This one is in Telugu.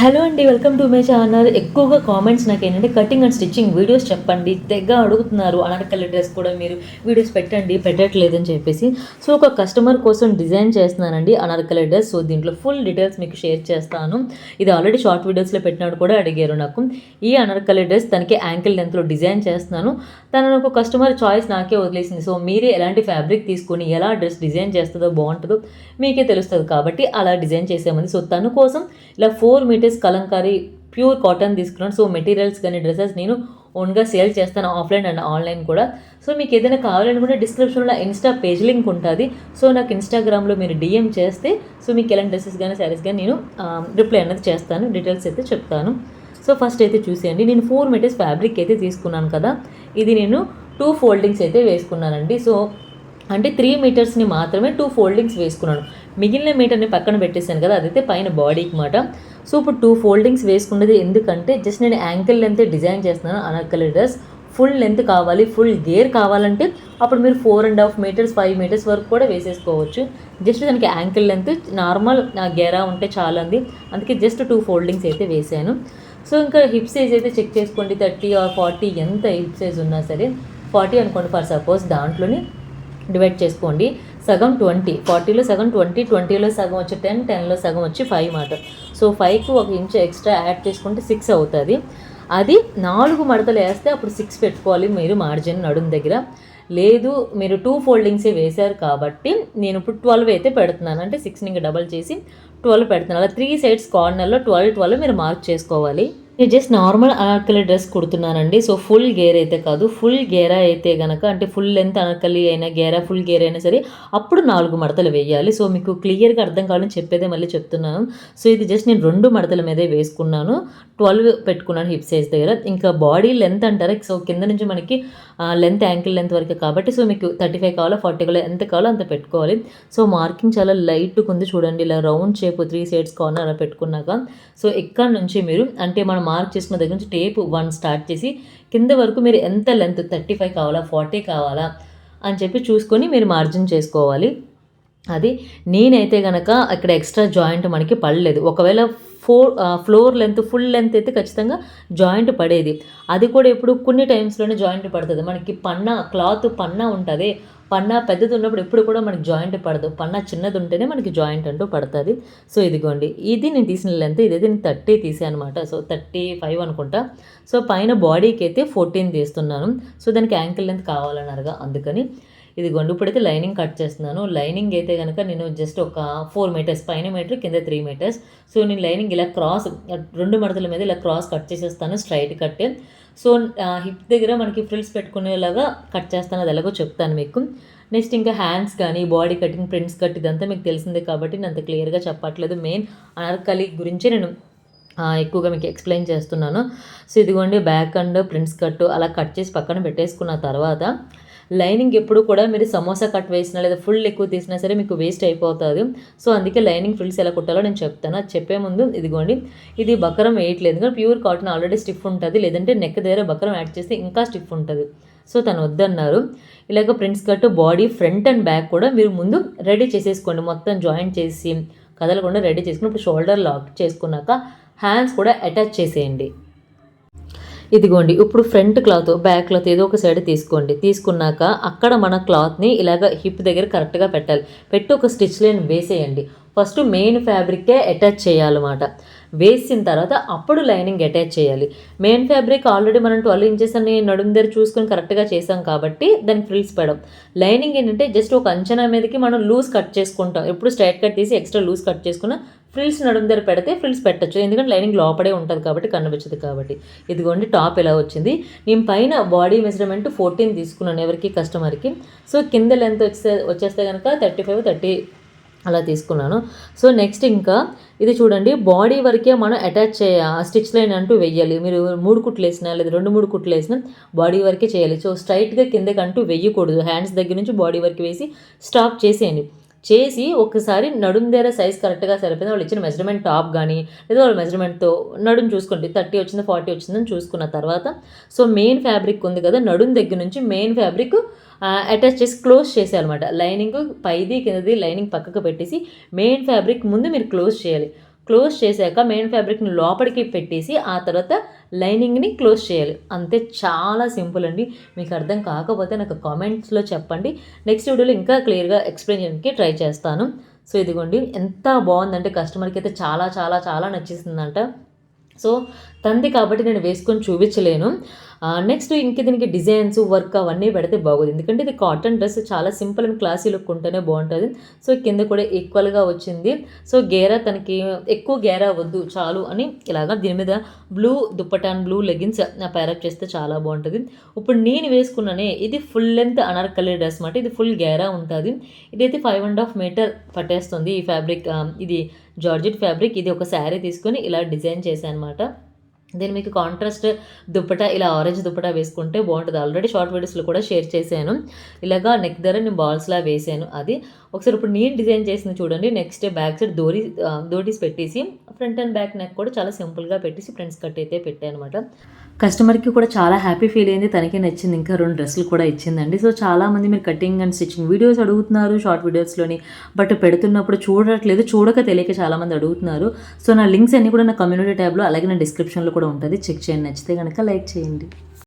హలో అండి వెల్కమ్ టు మై ఛానల్. ఎక్కువగా కామెంట్స్ నాకు ఏంటంటే కటింగ్ అండ్ స్టిచ్చింగ్ వీడియోస్ చెప్పండి తెగ అడుగుతున్నారు. అనార్కలి డ్రెస్ కూడా మీరు వీడియోస్ పెట్టండి పెట్టట్లేదని చెప్పేసి. సో ఒక కస్టమర్ కోసం డిజైన్ చేస్తున్నానండి అనార్కలి డ్రెస్ సో దీంట్లో ఫుల్ డీటెయిల్స్ మీకు షేర్ చేస్తాను. ఇది ఆల్రెడీ షార్ట్ వీడియోస్లో పెట్టినాడు కూడా అడిగారు నాకు. ఈ అనార్కలి డ్రెస్ తనకి యాంకిల్ లెంత్లో డిజైన్ చేస్తున్నాను. తనను ఒక కస్టమర్ చాయిస్ నాకే వదిలేసింది. సో మీరే ఎలాంటి ఫ్యాబ్రిక్ తీసుకొని ఎలా డ్రెస్ డిజైన్ చేస్తుందో బాగుంటుందో మీకే తెలుస్తుంది కాబట్టి అలా డిజైన్ చేసామంది. సో తన కోసం ఇలా four metres kalamkari pure cotton తీసుకున్నాను. సో మెటీరియల్స్ కానీ డ్రెస్సెస్ నేను ఓన్గా సేల్ చేస్తాను ఆఫ్లైన్ అండ్ ఆన్లైన్ కూడా. సో మీకు ఏదైనా కావాలనుకుంటే డిస్క్రిప్షన్లో ఇన్స్టా పేజ్ లింక్ ఉంటుంది. సో నాకు ఇన్స్టాగ్రామ్లో మీరు డిఎం చేస్తే సో మీకు ఎలాంటి డ్రెస్సెస్ కానీ శారీస్ కానీ నేను రిప్లై అనేది చేస్తాను. డీటెయిల్స్ అయితే చెప్తాను. సో ఫస్ట్ అయితే చూసేయండి. నేను ఫోర్ మీటర్స్ ఫ్యాబ్రిక్ అయితే తీసుకున్నాను కదా. ఇది నేను టూ ఫోల్డింగ్స్ అయితే వేసుకున్నానండి. సో అంటే త్రీ మీటర్స్ని మాత్రమే టూ ఫోల్డింగ్స్ వేసుకున్నాను. మిగిలిన మీటర్ని పక్కన పెట్టేశాను కదా. అదైతే పైన బాడీకి మాట. సో ఇప్పుడు టూ ఫోల్డింగ్స్ వేసుకున్నది ఎందుకంటే జస్ట్ నేను యాంకిల్ లెంత్ డిజైన్ చేస్తున్నాను అనర్కలి డ్రెస్. ఫుల్ లెంత్ కావాలి ఫుల్ గేర్ కావాలంటే అప్పుడు మీరు four and half metres five metres వరకు కూడా వేసేసుకోవచ్చు. జస్ట్ దానికి యాంకిల్ లెంత్ నార్మల్ గేరా ఉంటే చాలా ఉంది అందుకే జస్ట్ టూ ఫోల్డింగ్స్ అయితే వేసాను. సో ఇంకా హిప్ సైజ్ అయితే చెక్ చేసుకోండి థర్టీ ఆర్ ఫార్టీ ఎంత హిప్ సైజ్ ఉన్నా సరే. ఫార్టీ అనుకోండి ఫర్ సపోజ్ దాంట్లోని డివైడ్ చేసుకోండి. సగం ట్వంటీ ఫార్టీలో సగం ట్వంటీ ట్వంటీలో సగం వచ్చి టెన్ టెన్లో సగం వచ్చి ఫైవ్ మాట. సో ఫైవ్కి ఒక ఇంచు ఎక్స్ట్రా యాడ్ చేసుకుంటే సిక్స్ అవుతుంది. అది నాలుగు మడతలు వేస్తే అప్పుడు సిక్స్ పెట్టుకోవాలి మీరు మార్జిన్ నడుం దగ్గర. లేదు మీరు టూ ఫోల్డింగ్సే వేశారు కాబట్టి నేను ఇప్పుడు ట్వెల్వ్ అయితే పెడుతున్నాను. అంటే సిక్స్ని ఇంకా డబల్ చేసి ట్వెల్వ్ పెడుతున్నాను. అలా త్రీ సైడ్స్ కార్నర్లో ట్వెల్వ్ ట్వెల్వ్ మీరు మార్క్ చేసుకోవాలి. నేను జస్ట్ నార్మల్ అనార్కలి డ్రెస్ కుడుతున్నానండి. సో ఫుల్ గేర్ అయితే కాదు. ఫుల్ గేరా అయితే గనక అంటే ఫుల్ లెంత్ అనార్కలి అయినా గేరా ఫుల్ గేర్ అయినా సరే అప్పుడు నాలుగు మడతలు వేయాలి. సో మీకు క్లియర్గా అర్థం కావాలని చెప్పేదే మళ్ళీ చెప్తున్నాను. సో ఇది జస్ట్ నేను రెండు మడతల మీదే వేసుకున్నాను. ట్వెల్వ్ పెట్టుకున్నాను హిప్ సైజ్ దగ్గర. ఇంకా బాడీ లెంత్ అంటారా? సో కింద నుంచి మనకి లెంత్ యాంకిల్ లెంత్ వరకు కాబట్టి సో మీకు థర్టీ ఫైవ్ కావాలో ఫార్టీ కావాలో ఎంత కావాలో అంత పెట్టుకోవాలి. సో మార్కింగ్ చాలా లైట్గా ఉంది చూడండి ఇలా round shape three sides corner అలా పెట్టుకున్నాక. సో ఇక్కడ నుంచి మీరు అంటే మనం మార్క్ చేసుకున్న దగ్గర నుంచి టేప్ వన్ స్టార్ట్ చేసి కింద వరకు మీరు ఎంత లెంత్ థర్టీ ఫైవ్ కావాలా ఫార్టీ కావాలా అని చెప్పి చూసుకొని మీరు మార్జిన్ చేసుకోవాలి. అది నేనైతే కనుక ఇక్కడ ఎక్స్ట్రా జాయింట్ మనకి పడలేదు. ఒకవేళ four floor length full length అయితే ఖచ్చితంగా జాయింట్ పడేది. అది కూడా ఇప్పుడు కొన్ని టైమ్స్లోనే జాయింట్ పడుతుంది. మనకి పన్నా క్లాత్ పన్నా ఉంటుంది. పన్నా పెద్దది ఉన్నప్పుడు ఎప్పుడు కూడా మనకి జాయింట్ పడదు. పన్నా చిన్నది ఉంటేనే మనకి జాయింట్ అంటూ పడుతుంది. సో ఇదిగోండి. ఇది నేను తీసిన లెంత్ ఇదైతే నేను థర్టీ తీసాను అనమాట సో థర్టీ ఫైవ్ అనుకుంటా. సో పైన బాడీకి అయితే ఫోర్టీన్ తీస్తున్నాను. సో దానికి యాంకిల్ లెంత్ కావాలన్నారుగా అందుకని ఇదిగోండి ఇప్పుడైతే లైనింగ్ కట్ చేస్తున్నాను. లైనింగ్ అయితే కనుక నేను జస్ట్ ఒక ఫోర్ మీటర్స్ పైన మీటర్ కింద త్రీ మీటర్స్ సో నేను లైనింగ్ ఇలా క్రాస్ రెండు మడతల మీద ఇలా క్రాస్ కట్ చేసేస్తాను స్ట్రైట్ కట్ సో హిప్ దగ్గర మనకి ఫ్రిల్స్ పెట్టుకునేలాగా కట్ చేస్తాను అది ఎలాగో చెప్తాను మీకు. నెక్స్ట్ ఇంకా హ్యాండ్స్ కానీ బాడీ కటింగ్ ప్రింట్స్ కట్ ఇదంతా మీకు తెలిసిందే కాబట్టి నేను అంత క్లియర్గా చెప్పట్లేదు. మెయిన్ అనార్కలి గురించి నేను ఎక్కువగా మీకు ఎక్స్ప్లెయిన్ చేస్తున్నాను. సో ఇదిగోండి బ్యాక్ అండ్ ప్రింట్స్ కట్ అలా కట్ చేసి పక్కన పెట్టేసుకున్న తర్వాత లైనింగ్ ఎప్పుడు కూడా మీరు సమోసా కట్ వేసినా లేదా ఫుల్ ఎక్కువ తీసినా సరే మీకు వేస్ట్ అయిపోతుంది. సో అందుకే లైనింగ్ ఫ్రిల్స్ ఎలా కుట్టాలో నేను చెప్తాను. అది చెప్పే ముందు ఇదిగోండి. ఇది బకరం వేయట్లేదు కానీ ప్యూర్ కాటన్ ఆల్రెడీ స్టిఫ్ ఉంటుంది. లేదంటే నెక్ దగ్గర బకరం యాడ్ చేస్తే ఇంకా స్టిఫ్ ఉంటుంది. సో తను వద్దన్నారు. ఇలాగ prints cut body front and back కూడా మీరు ముందు రెడీ చేసేసుకోండి. మొత్తం జాయింట్ చేసి కదలకుండా రెడీ చేసుకుని ఇప్పుడు షోల్డర్ లాక్ చేసుకున్నాక హ్యాండ్స్ కూడా అటాచ్ చేసేయండి. ఇదిగోండి ఇప్పుడు ఫ్రంట్ క్లాత్ బ్యాక్ క్లాత్ ఏదో ఒక సైడ్ తీసుకోండి. తీసుకున్నాక అక్కడ మన క్లాత్ని ఇలాగ హిప్ దగ్గర కరెక్ట్గా పెట్టాలి. పెట్టి ఒక స్టిచ్ లైన్ వేసేయండి. ఫస్ట్ మెయిన్ ఫ్యాబ్రిక్కే అటాచ్ చేయాలన్నమాట. వేసిన తర్వాత అప్పుడు లైనింగ్ అటాచ్ చేయాలి. మెయిన్ ఫ్యాబ్రిక్ ఆల్రెడీ మనం ట్వెల్వ్ ఇంచెస్ అని నడుము దగ్గర చూసుకొని కరెక్ట్గా చేసాం కాబట్టి దాన్ని ఫ్రిల్స్ పెడం లైనింగ్ ఏంటంటే జస్ట్ ఒక అంచనా మీదకి మనం లూజ్ కట్ చేసుకుంటాం. ఎప్పుడు స్ట్రైట్ కట్ తీసి ఎక్స్ట్రా లూజ్ కట్ చేసుకున్న ఫ్రిల్స్ నడుము దగ్గర పెడితే ఫ్రిల్స్ పెట్టచ్చు. ఎందుకంటే లైనింగ్ లోపడే ఉంటుంది కాబట్టి కనిపించదు కాబట్టి. ఇదిగోండి టాప్ ఎలా వచ్చింది. నేను పైన బాడీ మెజర్మెంట్ ఫోర్టీన్ తీసుకున్నాను ఎవరికి కస్టమర్కి. సో కింద లెంత్ వచ్చే వచ్చేస్తే కనుక థర్టీ ఫైవ్ థర్టీ అలా తీసుకున్నాను. సో నెక్స్ట్ ఇంకా ఇది చూడండి. బాడీ వరకే మనం అటాచ్ చేయ స్టిచ్ లైన్ అంటూ వెయ్యాలి. మీరు మూడు కుట్లు వేసినా లేదా రెండు మూడు కుట్లు వేసినా బాడీ వరకే చేయాలి. సో స్ట్రైట్గా కిందకి అంటూ వెయ్యకూడదు. హ్యాండ్స్ దగ్గర నుంచి బాడీ వరకు వేసి స్టాప్ చేసేయండి. చేసి ఒకసారి నడుం దగ్గర సైజ్ కరెక్ట్గా సరిపోయింది. వాళ్ళు ఇచ్చిన మెజర్మెంట్ టాప్ కానీ లేదా వాళ్ళ మెజర్మెంట్తో నడుం చూసుకోండి. థర్టీ వచ్చింది ఫార్టీ వచ్చిందని చూసుకున్న తర్వాత సో మెయిన్ ఫ్యాబ్రిక్ ఉంది కదా నడుం దగ్గర నుంచి మెయిన్ ఫ్యాబ్రిక్ అటాచ్ చేసి క్లోజ్ చేసేయాలన్నమాట. లైనింగ్ పైది కిందది లైనింగ్ పక్కకు పెట్టేసి మెయిన్ ఫ్యాబ్రిక్ ముందు మీరు క్లోజ్ చేయాలి. క్లోజ్ చేశాక మెయిన్ ఫ్యాబ్రిక్ని లోపలికి పెట్టేసి ఆ తర్వాత లైనింగ్ని క్లోజ్ చేయాలి. అంతే చాలా సింపుల్ అండి. మీకు అర్థం కాకపోతే నాకు కామెంట్స్లో చెప్పండి. నెక్స్ట్ వీడియోలో ఇంకా క్లియర్గా ఎక్స్ప్లెయిన్ చేయడానికి ట్రై చేస్తాను. సో ఇదిగోండి ఎంత బాగుందంటే కస్టమర్కి అయితే చాలా చాలా చాలా నచ్చేసిందంట. సో తంది కాబట్టి నేను వేసుకొని చూపించలేను. నెక్స్ట్ ఇంక దీనికి డిజైన్స్ వర్క్ అవన్నీ పెడితే బాగోదు. ఎందుకంటే ఇది కాటన్ డ్రెస్ చాలా సింపుల్ అండ్ క్లాసీ లుక్ ఉంటేనే బాగుంటుంది. సో కింద కూడా ఈక్వల్గా వచ్చింది. సో గేరా తనకి ఎక్కువ గేరా వద్దు చాలు అని ఇలాగా దీని మీద బ్లూ దుప్పటాన్ బ్లూ లెగిన్స్ ప్యారప్ చేస్తే చాలా బాగుంటుంది. ఇప్పుడు నేను వేసుకున్నానే ఇది ఫుల్ లెంత్ అనార్కలి డ్రెస్ మాట. ఇది ఫుల్ గేరా ఉంటుంది. ఇదైతే ఫైవ్ అండ్ హాఫ్ మీటర్ పట్టేస్తుంది ఈ ఫ్యాబ్రిక్ ఇది జార్జెట్ ఫ్యాబ్రిక్ ఇది ఒక శారీ తీసుకొని ఇలా డిజైన్ చేశాను అనమాట దీని మీకు కాంట్రాస్ట్ దుప్పట ఇలా ఆరెంజ్ దుప్పట వేసుకుంటే బాగుంటుంది. ఆల్రెడీ షార్ట్ వీడియోస్లో కూడా షేర్ చేశాను. ఇలాగా నెక్ దగ్గర నేను బాల్స్లా వేసాను అది. ఒకసారి ఇప్పుడు నేను డిజైన్ చేసింది చూడండి. నెక్స్ట్ బ్యాక్ సైడ్ దోరీ దోటీస్ పెట్టేసి ఫ్రంట్ అండ్ బ్యాక్ నెక్ కూడా చాలా సింపుల్గా పెట్టేసి ఫ్రంట్స్ కట్ అయితే పెట్టాను అనమాట కస్టమర్కి కూడా చాలా హ్యాపీ ఫీల్ అయింది. తనకే నచ్చింది. ఇంకా రెండు డ్రెస్సులు కూడా ఇచ్చిందండి. సో చాలామంది మీరు కటింగ్ అండ్ స్టిచ్చింగ్ వీడియోస్ అడుగుతున్నారు షార్ట్ వీడియోస్లోని. బట్ పెడుతున్నప్పుడు చూడట్లేదు. చూడక తెలియక చాలామంది అడుగుతున్నారు. సో నా లింక్స్ అన్నీ కూడా నా కమ్యూనిటీ ట్యాబ్లో అలాగే నా డిస్క్రిప్షన్లో కూడా ఉంటుంది. చెక్ చేయండి. నచ్చితే కనుక లైక్ చేయండి.